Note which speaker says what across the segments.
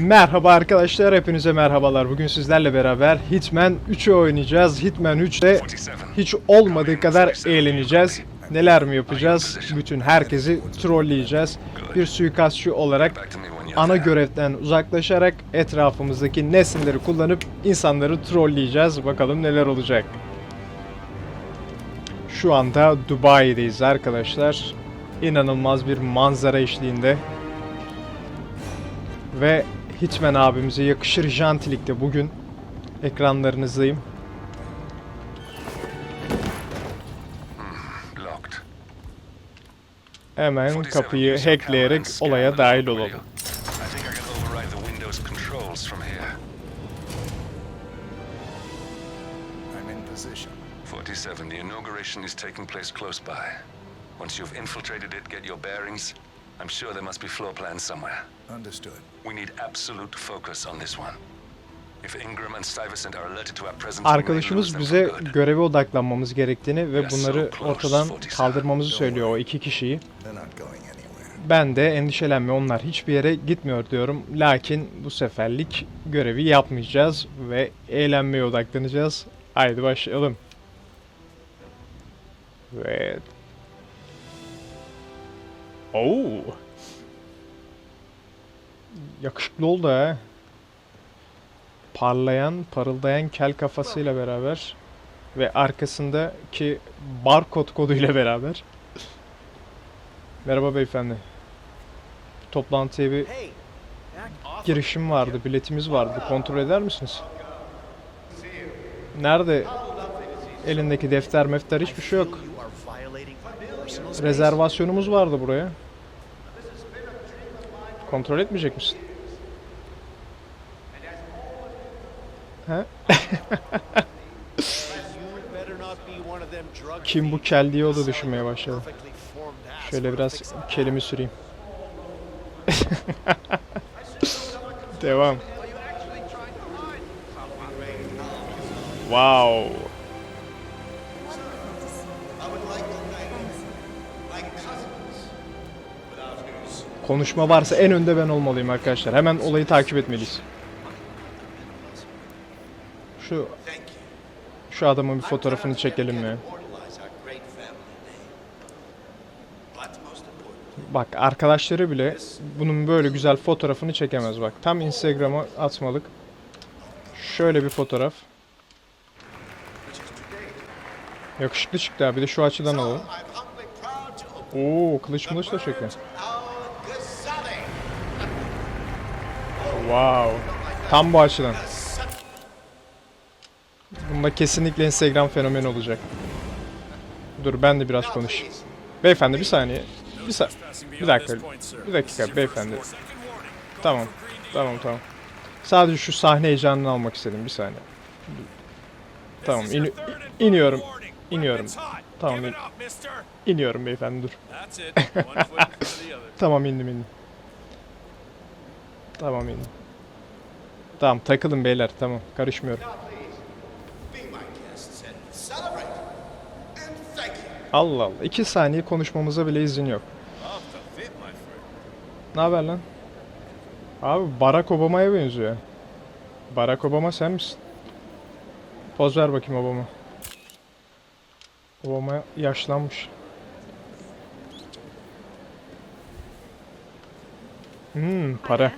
Speaker 1: Merhaba arkadaşlar, hepinize merhabalar. Bugün sizlerle beraber Hitman 3'ü oynayacağız. Hitman 3'te hiç olmadığı kadar eğleneceğiz. Neler mi yapacağız? Bütün herkesi trolleyeceğiz. Bir suikastçı olarak ana görevden uzaklaşarak etrafımızdaki nesneleri kullanıp insanları trolleyeceğiz. Bakalım neler olacak. Şu anda Dubai'deyiz arkadaşlar. İnanılmaz bir manzara eşliğinde. Ve Hitman abimize yakışır jantilikte bugün ekranlarınızdayım.
Speaker 2: Locked.
Speaker 1: Hemen
Speaker 2: 47,
Speaker 1: kapıyı hackleyerek olaya dahil olalım.
Speaker 2: rail. I think I can override the Windows controls from here.
Speaker 3: I'm in position.
Speaker 2: 47, the inauguration is taking place close by. Once you've infiltrated it, get your bearings. I'm sure there must be floor plans somewhere.
Speaker 3: Understood.
Speaker 2: We need absolute focus on this one. If Ingram and Stuyvesant are alerted to our presence,
Speaker 1: Arkadaşımız bize göreve odaklanmamız gerektiğini ve bunları ortadan
Speaker 2: 47.
Speaker 1: kaldırmamızı söylüyor o iki kişiyi. Ben de endişelenme onlar hiçbir yere gitmiyor diyorum. Lakin bu seferlik görevi yapmayacağız ve eğlenmeye odaklanacağız. Haydi başlayalım. Ve... Oo. Yakışıklı oldu ha. Parlayan, parıldayan kel kafasıyla beraber ve arkasındaki barkod koduyla beraber. Merhaba beyefendi. Toplantıya bir girişim vardı, biletimiz vardı. Kontrol eder misiniz? Nerede? Elindeki defter mefter hiçbir şey yok. Rezervasyonumuz vardı buraya. Kontrol etmeyecek misin? He? Kim bu kel diye o da düşünmeye başladı. Şöyle biraz kelimi süreyim. Devam. Wow. Konuşma varsa en önde ben olmalıyım arkadaşlar. Hemen olayı takip etmeliyiz. Şu şu adamın bir fotoğrafını çekelim mi? Bak arkadaşları bile bunun böyle güzel fotoğrafını çekemez bak. Tam Instagram'a atmalık. Şöyle bir fotoğraf. Yakışıklı çıktı abi. De şu açıdan alalım. Oo, kılıç mılıç da çekiyor. Wow. Tam bu açıdan. Bunda kesinlikle Instagram fenomeni olacak. Dur ben de biraz konuşayım. Beyefendi bir saniye. Bir sa bir dakika. Bir dakika beyefendi. Tamam. Tamam tamam. Sadece şu sahne heyecanını almak istedim bir saniye. Tamam in iniyorum. İniyorum. Tamam in iniyorum beyefendi dur. Tamam indim indim. Tamam indim. Tamam takılın beyler tamam karışmıyorum. Allah Allah. iki saniye konuşmamıza bile izin yok. Ne haber lan? Abi Barack Obama'ya benziyor. Barack Obama sen misin? Poz ver bakayım Obama. Obama yaşlanmış. Hmm, para.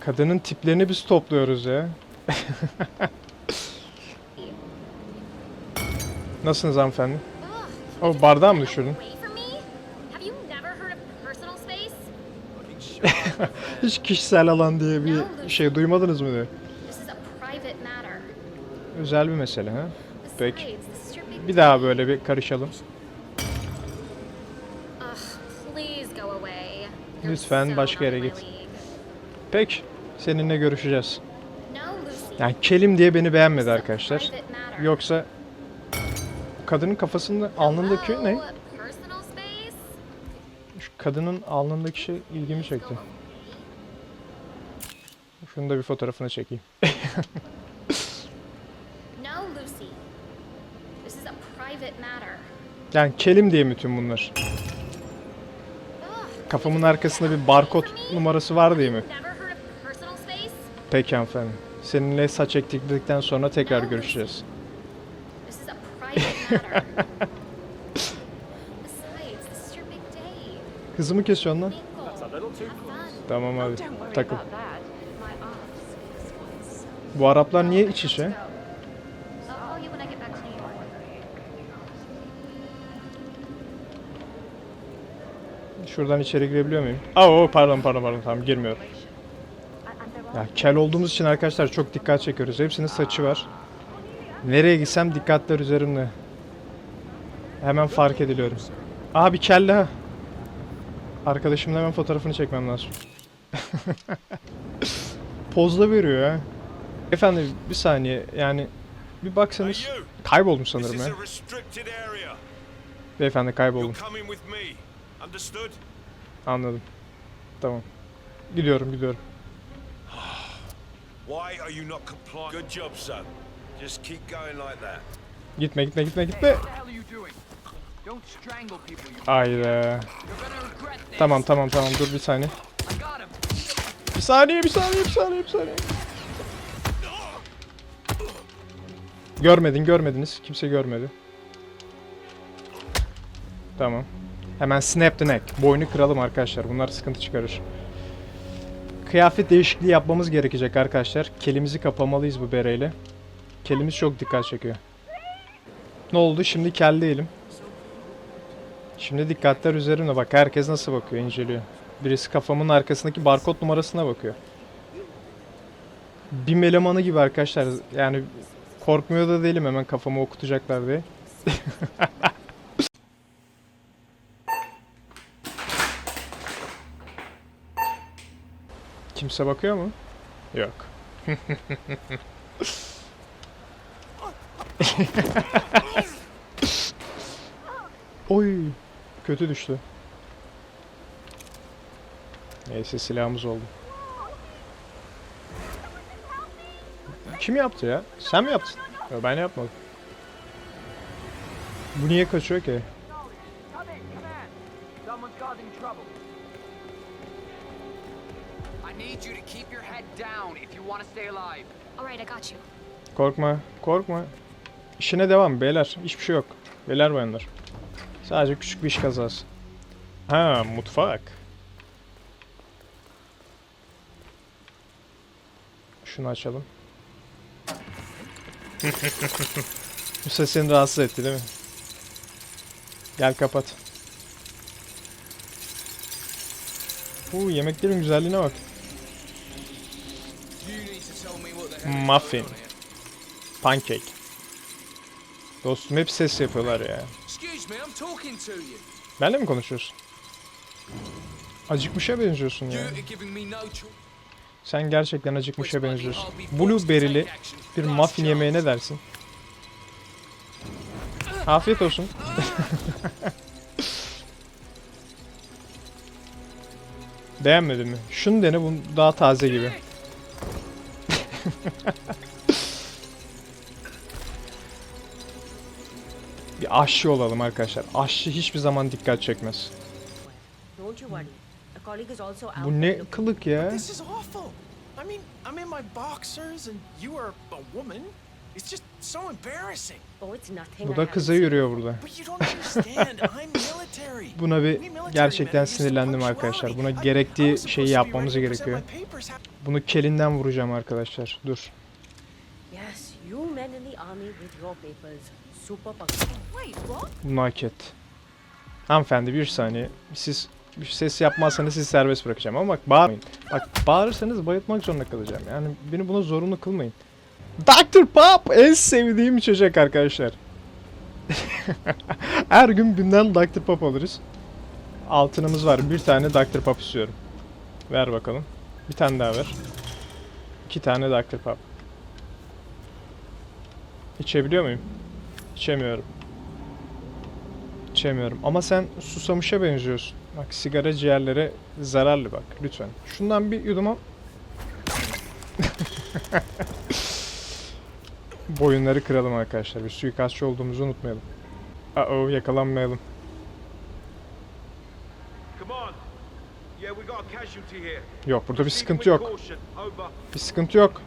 Speaker 1: Kadının tiplerini biz topluyoruz ya. Nasılsınız hanımefendi? O bardağı mı düşürdün? Hiç kişisel alan diye bir şey duymadınız mı
Speaker 4: matter.
Speaker 1: Özel bir mesele ha. Peki. Bir daha böyle bir karışalım. Lütfen başka yere git. Peki. Seninle görüşeceğiz. Yani kelim diye beni beğenmedi arkadaşlar. Yoksa kadının kafasında alnındaki ne? Şu kadının alnındaki şey ilgimi çekti. Şunu da bir fotoğrafını çekeyim. Yani kelim diye mi tüm bunlar? Kafamın arkasında bir barkod numarası var diye mi? Peki hanımefendi. Seninle saç ektirdikten sonra tekrar görüşeceğiz.
Speaker 4: This is a private matter. Besides, this is your big day.
Speaker 1: Hızımı kesiyorsun lan.
Speaker 4: Mingle. Have fun.
Speaker 1: Tamam abi. Takıl. Bu Araplar niye iç içe?
Speaker 4: I'll call you when I get back to New York.
Speaker 1: Şuradan içeri girebiliyor muyum? Aa o pardon pardon pardon tamam girmiyorum. Ya kel olduğumuz için arkadaşlar çok dikkat çekiyoruz. Hepsinin saçı var. Nereye gitsem dikkatler üzerimde. Hemen fark ediliyorum. Aha bir kelle ha. Arkadaşımın hemen fotoğrafını çekmem lazım. Pozla veriyor ya. Efendim bir saniye yani bir baksanız kayboldum sanırım ya. Beyefendi kayboldum. Anladım. Tamam. Gidiyorum gidiyorum.
Speaker 5: Why are you not compliant? Good job, son. Just keep going like that.
Speaker 1: Gitme gitme gitme gitme.
Speaker 6: What the hell are you doing? Don't strangle people, you.
Speaker 1: Hayda.
Speaker 6: You're gonna regret this.
Speaker 1: Tamam tamam tamam dur bir saniye. Bir saniye bir saniye bir saniye bir saniye. Görmedin görmediniz. Kimse görmedi. Tamam. Hemen snap the neck. Boynu kıralım arkadaşlar. Bunlar sıkıntı çıkarır. Kıyafet değişikliği yapmamız gerekecek arkadaşlar. Kelimizi kapamalıyız bu bereyle. Kelimiz çok dikkat çekiyor. Ne oldu? Şimdi kel değilim. Şimdi dikkatler üzerimde. Bak herkes nasıl bakıyor, inceliyor. Birisi kafamın arkasındaki barkod numarasına bakıyor. Bir elemanı gibi arkadaşlar. Yani korkmuyor da değilim hemen kafamı okutacaklar diye. Kimse bakıyor mu? Yok. Oy, kötü düştü. Neyse silahımız oldu. Kim yaptı ya? Sen mi yaptın? Yok ben yapmadım. Bu niye kaçıyor ki?
Speaker 6: Need you to keep your head down if you want to stay alive.
Speaker 4: All right, I got you.
Speaker 1: Korkma, korkma. İşine devam beyler. Hiçbir şey yok. Beyler bayanlar. Sadece küçük bir iş kazası. Ha, mutfak. Şunu açalım. Bu ses seni rahatsız etti değil mi? Gel kapat. Uuu yemeklerin güzelliğine bak. Muffin. Pancake. Dostum hep ses yapıyorlar ya. Benle mi konuşuyorsun? Acıkmışa benziyorsun ya. Sen gerçekten acıkmışa benziyorsun. Blueberry'li bir muffin yemeğe ne dersin? Afiyet olsun. Beğenmedin mi? Şunu dene bu daha taze gibi. bir aşçı olalım arkadaşlar. Aşçı hiçbir zaman dikkat çekmez. Bu ne kılık ya?
Speaker 7: This is awful. I mean, I'm in my boxers and you are a woman. It's just so embarrassing.
Speaker 8: Oh, it's nothing.
Speaker 1: Bu da kıza yürüyor burada. Buna bir gerçekten sinirlendim arkadaşlar. Buna gerektiği şeyi yapmamız gerekiyor. Bunu kelinden vuracağım arkadaşlar. Dur.
Speaker 8: Yes, you men in the army with your papers. Super.
Speaker 9: Wait, what?
Speaker 1: Bunu hak. Hanımefendi bir saniye. Siz bir ses yapmazsanız sizi serbest bırakacağım ama bak bağırmayın. Bak bağırırsanız bayıltmak zorunda kalacağım. Yani beni buna zorunlu kılmayın. Dr. Pop en sevdiğim içecek arkadaşlar. Her gün binden Dr. Pop alırız. Altınımız var. Bir tane Dr. Pop istiyorum. Ver bakalım. Bir tane daha ver. İki tane Dr. Pop. İçebiliyor muyum? İçemiyorum. İçemiyorum. Ama sen susamışa benziyorsun. Bak sigara ciğerlere zararlı bak lütfen. Şundan bir yudum al. Boyunları kıralım arkadaşlar. Bir suikastçı olduğumuzu unutmayalım. Uh oh yakalanmayalım.
Speaker 5: Come on.
Speaker 1: Yok burada bir sıkıntı yok. Bir sıkıntı yok.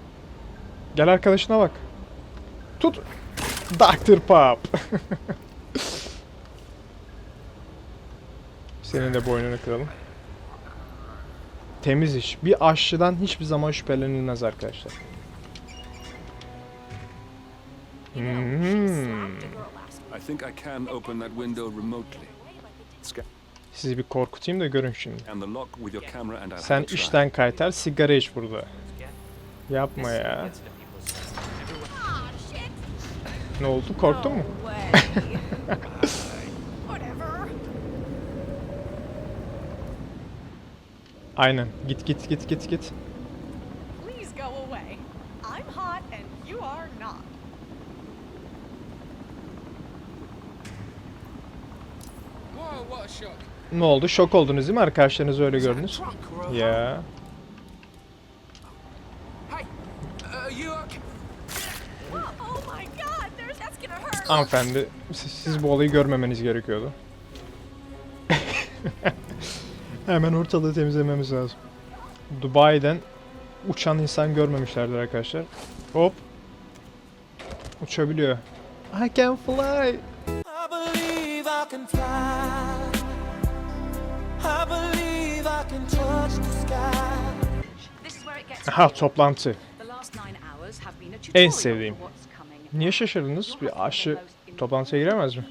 Speaker 1: Gel arkadaşına bak. Tut. Dr. Pop. Senin de boynunu kıralım. Temiz iş. Bir aşçıdan hiçbir zaman şüphelenilmez arkadaşlar. Hmm.
Speaker 2: I think I can open that window remotely.
Speaker 1: Sizi bir korkutayım da görün şimdi. Sen işten kaytar, sigara iç burada. Yapma ya. Ne oldu? Korktun mu? Aynen. Git git git git git.
Speaker 9: Away. I'm
Speaker 1: Ne oldu? Şok oldunuz değil mi? Arkadaşlarınız öyle gördünüz. Ya.
Speaker 7: Uh?
Speaker 9: Oh my god, there's that's gonna hurt.
Speaker 1: Hanımefendi, siz, siz bu olayı görmemeniz gerekiyordu. Hemen ortalığı temizlememiz lazım. Dubai'den uçan insan görmemişlerdir arkadaşlar. Hop. Uçabiliyor. I can fly.
Speaker 10: I believe I can fly.
Speaker 1: Aha toplantı. En sevdiğim. Niye şaşırdınız? Bir aşı toplantıya giremez mi?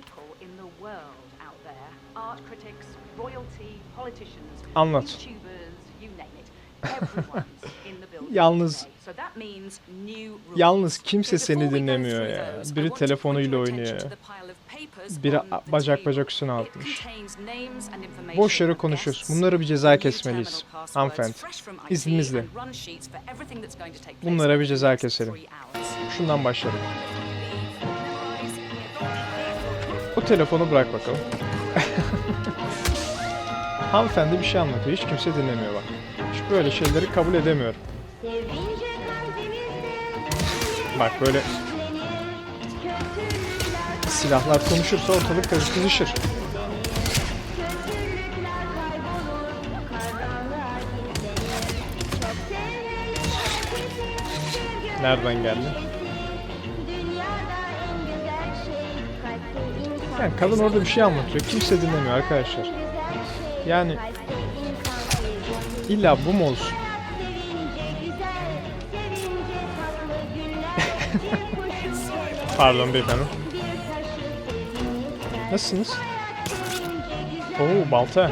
Speaker 1: Anlat.
Speaker 9: YouTubers, you name it. Everyone's in the building
Speaker 1: Yalnız-
Speaker 9: today. So that means new rules.
Speaker 1: Yalnız kimse seni dinlemiyor ya. Biri telefonuyla oynuyor.
Speaker 9: attention to the pile of papers
Speaker 1: Biri bacak bacak üstüne
Speaker 9: It
Speaker 1: atmış.
Speaker 9: contains names and information
Speaker 1: Boş yere konuşuyoruz. Bunlara bir ceza kesmeliyiz. Hanımefendi.
Speaker 9: fresh from IT,
Speaker 1: İzninizle.
Speaker 9: and run sheets for everything that's going to take place
Speaker 1: Bunlara bir ceza keselim.
Speaker 9: three hours.
Speaker 1: Şundan başlayalım. O telefonu bırak bakalım. Hanımefendi bir şey anlatıyor. Hiç kimse dinlemiyor bak. Hiç böyle şeyleri kabul edemiyorum. Bak böyle silahlar konuşursa ortalık karışık kızışır. Nereden geldi? Yani kadın orada bir şey anlatıyor. Kimse dinlemiyor arkadaşlar. Yani illa bu mu olsun? Pardon beyefendi. Nasılsınız? Oo balta.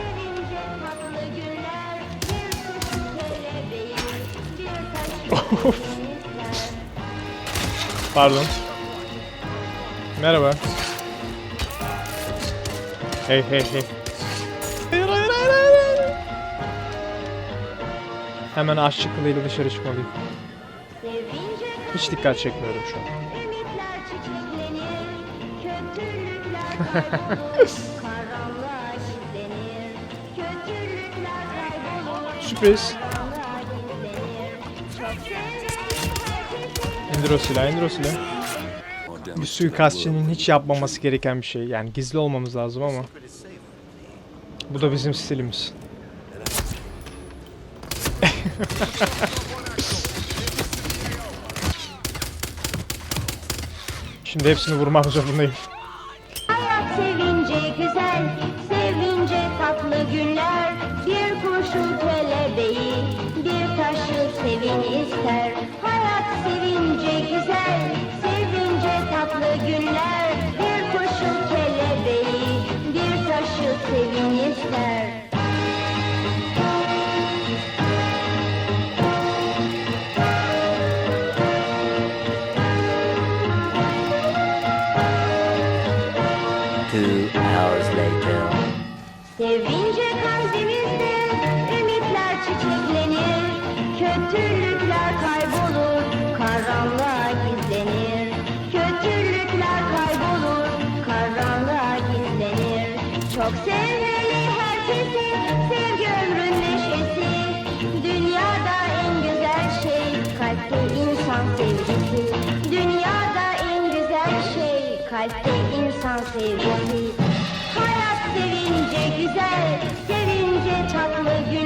Speaker 1: Pardon. Merhaba. Hey hey hey. Hayır, hayır, hayır, hayır. Hemen aşçı kılığıyla dışarı çıkmalıyım. Hiç dikkat çekmiyorum şu an. Sürpriz. İndir o silahı, indir o silahı. Bir suikastçının hiç yapmaması gereken bir şey. Yani gizli olmamız lazım ama. Bu da bizim stilimiz. Şimdi hepsini vurmak zorundayım.
Speaker 11: Çok sevmeli herkesi, sevgi ömrün neşesi. Dünyada en güzel şey kalpte insan sevgisi. Dünyada en güzel şey kalpte insan sevgisi. Hayat sevince güzel, sevince tatlı günler.